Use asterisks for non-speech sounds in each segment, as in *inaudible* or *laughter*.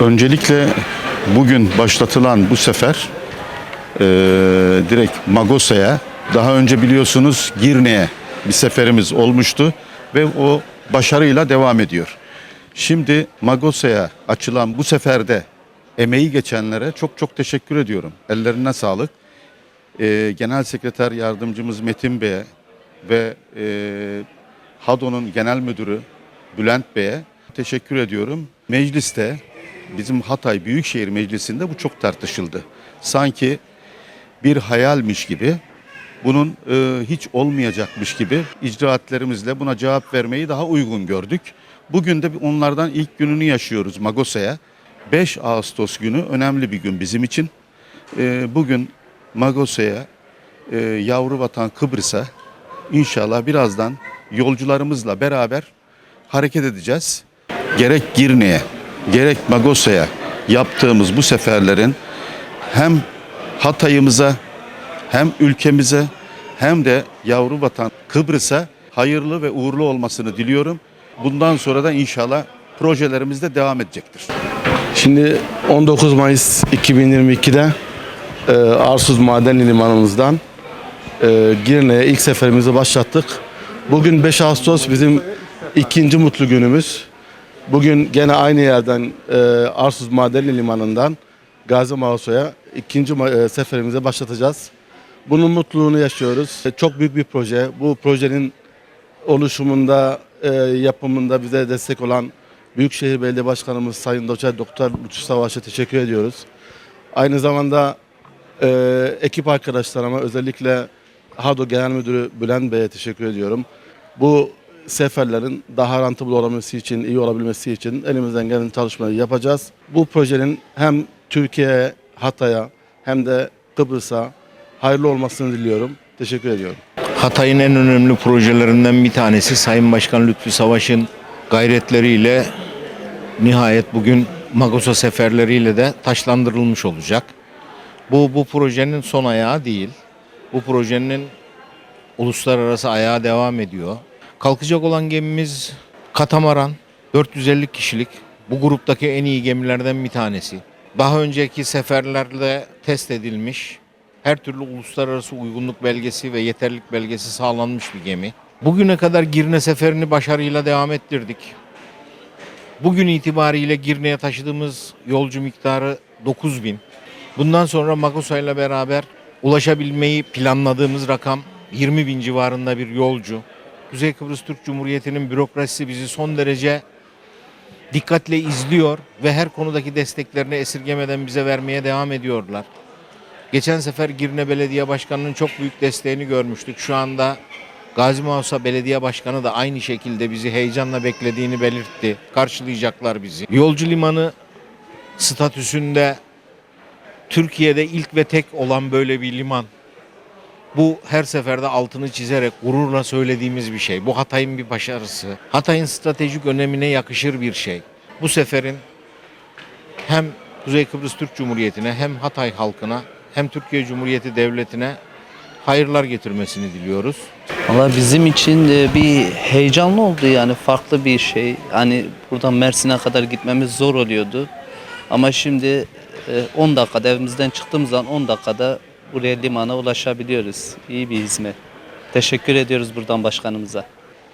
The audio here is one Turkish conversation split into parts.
Öncelikle bugün başlatılan bu sefer eee, direkt Magosa'ya daha önce biliyorsunuz Girne'ye bir seferimiz olmuştu ve o başarıyla devam ediyor. Şimdi Magosa'ya açılan bu seferde emeği geçenlere çok çok teşekkür ediyorum. Ellerine sağlık. Eee, Genel Sekreter Yardımcımız Metin Bey'e ve eee HADO'nun Genel Müdürü Bülent Bey'e teşekkür ediyorum. Mecliste bizim Hatay Büyükşehir Meclisi'nde bu çok tartışıldı. Sanki bir hayalmiş gibi bunun e, hiç olmayacakmış gibi icraatlerimizle buna cevap vermeyi daha uygun gördük. Bugün de onlardan ilk gününü yaşıyoruz Magosa'ya. 5 Ağustos günü önemli bir gün bizim için. E, bugün Magosa'ya, e, yavru vatan Kıbrıs'a inşallah birazdan yolcularımızla beraber hareket edeceğiz. Gerek Girne'ye, gerek Magosa'ya yaptığımız bu seferlerin hem Hatay'ımıza hem ülkemize hem de yavru vatan Kıbrıs'a hayırlı ve uğurlu olmasını diliyorum. Bundan sonra da inşallah projelerimiz de devam edecektir. Şimdi 19 Mayıs 2022'de e, Arsuz Maden Limanımızdan e, Girne'ye ilk seferimizi başlattık. Bugün 5 Ağustos bizim ikinci mutlu günümüz. Bugün gene aynı yerden e, Arsuz Maden Limanı'ndan Gazi Mauso'ya ikinci e, seferimizi başlatacağız. Bunun mutluluğunu yaşıyoruz. E, Çok büyük bir proje. Bu projenin oluşumunda, e, yapımında bize destek olan Büyükşehir Belediye Başkanımız Sayın Doçer Doktor Lütfü Savaş'a teşekkür ediyoruz. Aynı zamanda e, ekip arkadaşlarıma özellikle HADO Genel Müdürü Bülent Bey'e teşekkür ediyorum. Bu seferlerin daha rentable olabilmesi için, iyi olabilmesi için elimizden gelen çalışmayı yapacağız. Bu projenin hem Türkiye'ye, Hatay'a hem de Kıbrıs'a hayırlı olmasını diliyorum. Teşekkür ediyorum. Hatay'ın en önemli projelerinden bir tanesi Sayın Başkan Lütfü Savaş'ın gayretleriyle nihayet bugün Magosa seferleriyle de taşlandırılmış olacak. Bu bu projenin son ayağı değil. Bu projenin uluslararası ayağı devam ediyor. Kalkacak olan gemimiz Katamaran 450 kişilik. Bu gruptaki en iyi gemilerden bir tanesi. Daha önceki seferlerde test edilmiş her türlü uluslararası uygunluk belgesi ve yeterlilik belgesi sağlanmış bir gemi. Bugüne kadar Girne seferini başarıyla devam ettirdik. Bugün itibariyle Girne'ye taşıdığımız yolcu miktarı 9 bin. Bundan sonra Magosa ile beraber ulaşabilmeyi planladığımız rakam 20 bin civarında bir yolcu. Kuzey Kıbrıs Türk Cumhuriyeti'nin bürokrasisi bizi son derece dikkatle izliyor ve her konudaki desteklerini esirgemeden bize vermeye devam ediyorlar. Geçen sefer Girne Belediye Başkanı'nın çok büyük desteğini görmüştük. Şu anda Gazi Mausa Belediye Başkanı da aynı şekilde bizi heyecanla beklediğini belirtti. Karşılayacaklar bizi. Yolcu limanı statüsünde Türkiye'de ilk ve tek olan böyle bir liman. Bu her seferde altını çizerek gururla söylediğimiz bir şey. Bu Hatay'ın bir başarısı. Hatay'ın stratejik önemine yakışır bir şey. Bu seferin hem Kuzey Kıbrıs Türk Cumhuriyeti'ne hem Hatay halkına hem Türkiye Cumhuriyeti Devleti'ne hayırlar getirmesini diliyoruz. Valla bizim için e, bir heyecanlı oldu yani farklı bir şey. Hani buradan Mersin'e kadar gitmemiz zor oluyordu. Ama şimdi e, 10 dakikada evimizden çıktığımız zaman 10 dakikada buraya limana ulaşabiliyoruz. İyi bir hizmet. Teşekkür ediyoruz buradan başkanımıza.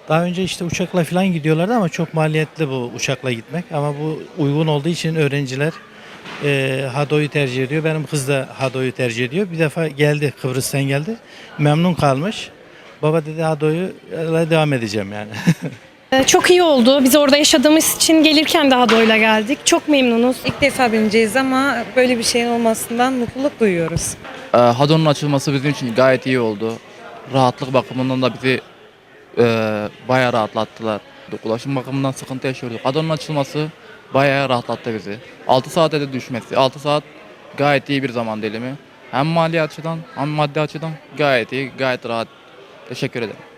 Daha önce işte uçakla falan gidiyorlardı ama çok maliyetli bu uçakla gitmek. Ama bu uygun olduğu için öğrenciler e, Hado'yu tercih ediyor. Benim kız da Hado'yu tercih ediyor. Bir defa geldi Kıbrıs'tan geldi. Memnun kalmış. Baba dedi Hado'yu devam edeceğim yani. Ee, *laughs* Çok iyi oldu. Biz orada yaşadığımız için gelirken daha doyla geldik. Çok memnunuz. İlk defa bineceğiz ama böyle bir şeyin olmasından mutluluk duyuyoruz. Ee, Hadon'un açılması bizim için gayet iyi oldu. Rahatlık bakımından da bizi e, bayağı rahatlattılar. Ulaşım bakımından sıkıntı yaşıyorduk. Hadon'un açılması bayağı rahatlattı bizi. 6 saate de düşmesi. 6 saat gayet iyi bir zaman dilimi. Hem mali açıdan hem maddi açıdan gayet iyi, gayet rahat. Teşekkür ederim.